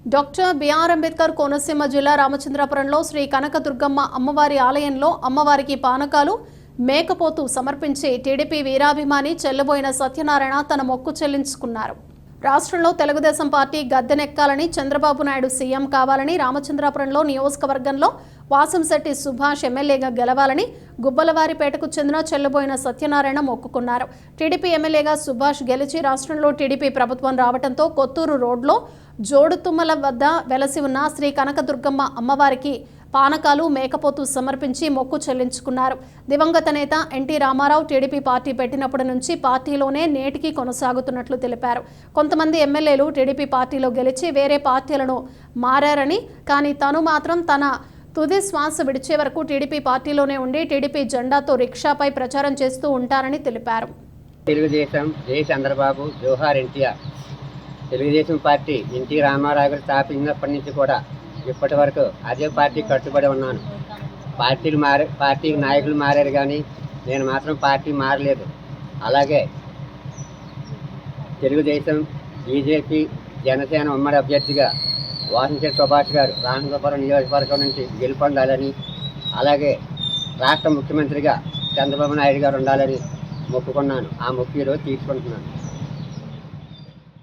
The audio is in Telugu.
డాక్టర్ బిఆర్ అంబేద్కర్ కోనసీమ జిల్లా రామచంద్రాపురంలో శ్రీ కనకదుర్గమ్మ అమ్మవారి ఆలయంలో అమ్మవారికి పానకాలు మేకపోతు సమర్పించి టీడీపీ వీరాభిమాని చెల్లబోయిన సత్యనారాయణ తన మొక్కు చెల్లించుకున్నారు. రాష్ట్రంలో తెలుగుదేశం పార్టీ గద్దెనెక్కాలని చంద్రబాబు నాయుడు సీఎం కావాలని రామచంద్రాపురంలో నియోజకవర్గంలో వాసంశెట్టి సుభాష్ ఎమ్మెల్యేగా గెలవాలని గుబ్బలవారిపేటకు చెందిన చెల్లబోయిన సత్యనారాయణ మొక్కుకున్నారు. టీడీపీ ఎమ్మెల్యేగా సుభాష్ గెలిచి రాష్ట్రంలో టీడీపీ ప్రభుత్వం రావడంతో కొత్తూరు రోడ్లో జోడుతుమ్మల వద్ద వెలసి ఉన్న శ్రీ కనకదుర్గమ్మ అమ్మవారికి పానకాలు మేకపోతు సమర్పించి మొక్కు చెల్లించుకున్నారు. దివంగత నేత ఎన్టీ రామారావు టీడీపీ పార్టీ పెట్టినప్పటి నుంచి పార్టీలోనే నేటికి కొనసాగుతున్నట్లు తెలిపారు. కొంతమంది ఎమ్మెల్యేలు టీడీపీ పార్టీలో గెలిచి వేరే పార్టీలను మారారని కానీ తను మాత్రం తన తుది శ్వాస విడిచే వరకు టీడీపీ పార్టీలోనే ఉండి టీడీపీ జెండాతో రిక్షాపై ప్రచారం చేస్తూ ఉంటారని తెలిపారు. తెలుగుదేశం జై చంద్రబాబు జోహార్ NTR Telugu Desam party NT Rama Rao గారు స్థాపించినప్పటి నుంచి కూడా ఇప్పటి వరకు అదే పార్టీ కట్టుబడి ఉన్నాను. పార్టీలు మారే పార్టీ నాయకులు మారారు కానీ నేను మాత్రం పార్టీ మారలేదు. అలాగే తెలుగుదేశం బీజేపీ జనసేన ఉమ్మడి అభ్యర్థిగా వాసించే సుభాష్ గారు రామగోపురం నియోజకవర్గం నుంచి గెలుపొందాలని అలాగే రాష్ట్ర ముఖ్యమంత్రిగా చంద్రబాబు నాయుడు గారు ఉండాలని మొక్కుకున్నాను. ఆ మొక్కు ఈరోజు తీసుకుంటున్నాను.